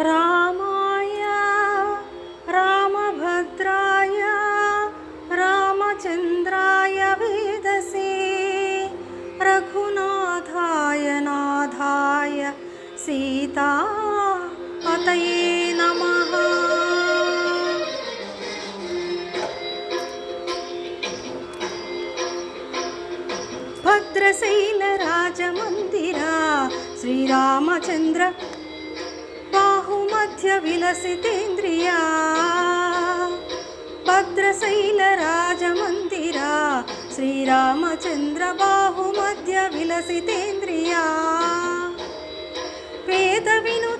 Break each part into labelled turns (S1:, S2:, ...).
S1: रामाय रामभद्राय रामचन्द्राय वेदसे रघुनाथाय नाथाय सीता पतये नमः। भद्रशैलराजमन्दिरा श्रीरामचन्द्र मध्य मध्यविलसितेन्द्रिया भद्रशैलराजमन्दिरा श्रीरामचन्द्रबाहुमध्यविलसितेन्द्रिया वेदविनु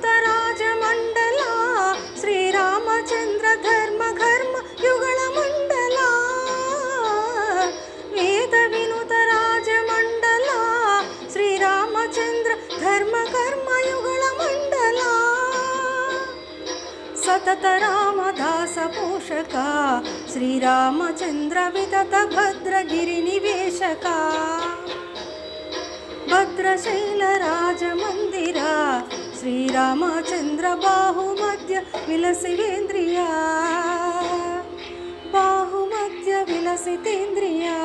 S1: सतत रामदासपोषका श्रीरामचन्द्रविततभद्रगिरिनिवेशका भद्रशैलराजमन्दिरा श्रीरामचन्द्रबाहुमध्य विलसिवेन्द्रिया बाहुमध्य विलसितेन्द्रिया।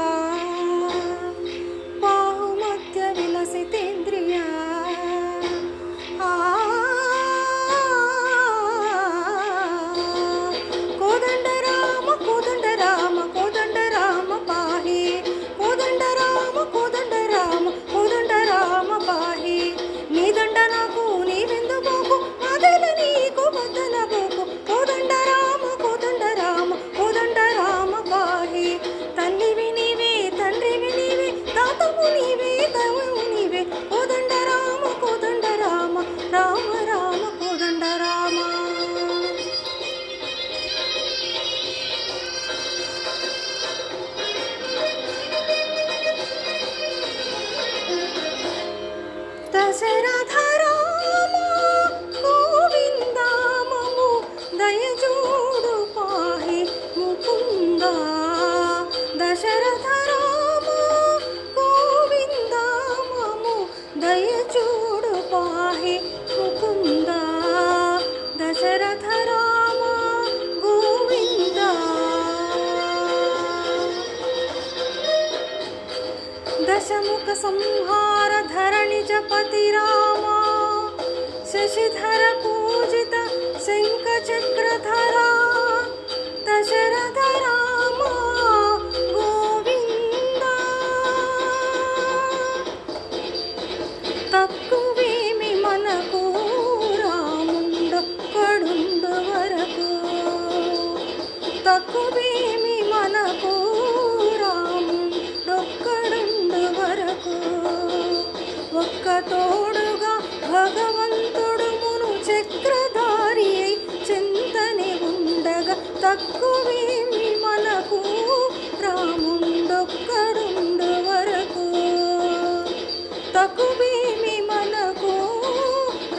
S1: será దశముఖ సంహార ధరణి జపతి రామ శశిధర పూజిత శంఖ చక్రధరా దశరథ రామ గోవింద తక్కువేమి మనకు రాముండొక్కడుండు వరకు. తక్కువేమి మనకు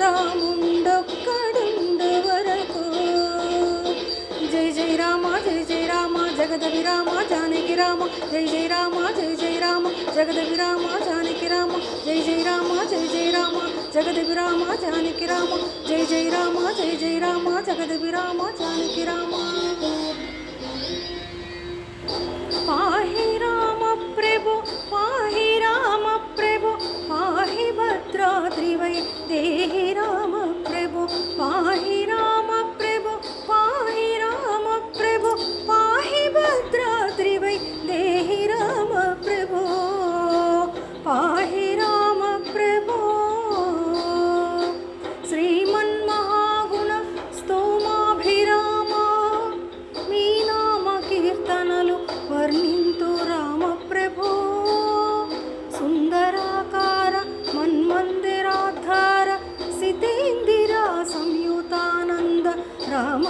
S1: రాముండొక్కడుండు వరకు. జై జై రామ జై జై రామ జగద విరామ జానకి రామ జై జై రామ జయ జయ రామ జగద విరామ జానకి రామ జయ జయ రామ జయ జయ రామ జగద విరామ జానకి రామ జయ జయ రామ జయ జయ రామ జగద విరామ జానకి రామ. పాహి రామ राम